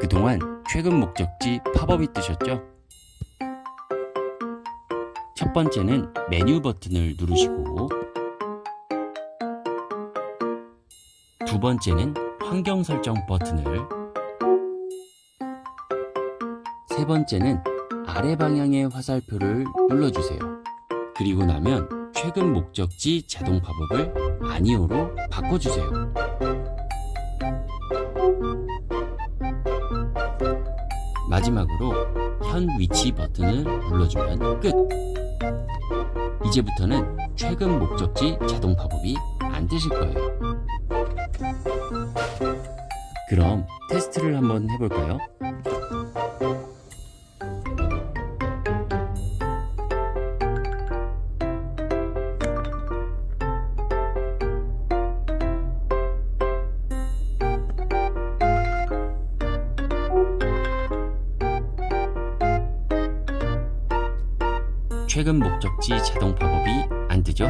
그동안 최근 목적지 팝업이 뜨셨죠? 첫 번째는 메뉴 버튼을 누르시고 두 번째는 환경 설정 버튼을 세 번째는 아래 방향의 화살표를 눌러주세요. 그리고 나면 최근 목적지 자동 팝업을 아니오로 바꿔주세요. 마지막으로 현 위치 버튼을 눌러주면 끝! 이제부터는 최근 목적지 자동 팝업이 안 뜨실 거예요. 그럼 테스트를 한번 해볼까요? 최근 목적지 자동 팝업이 안 뜨죠?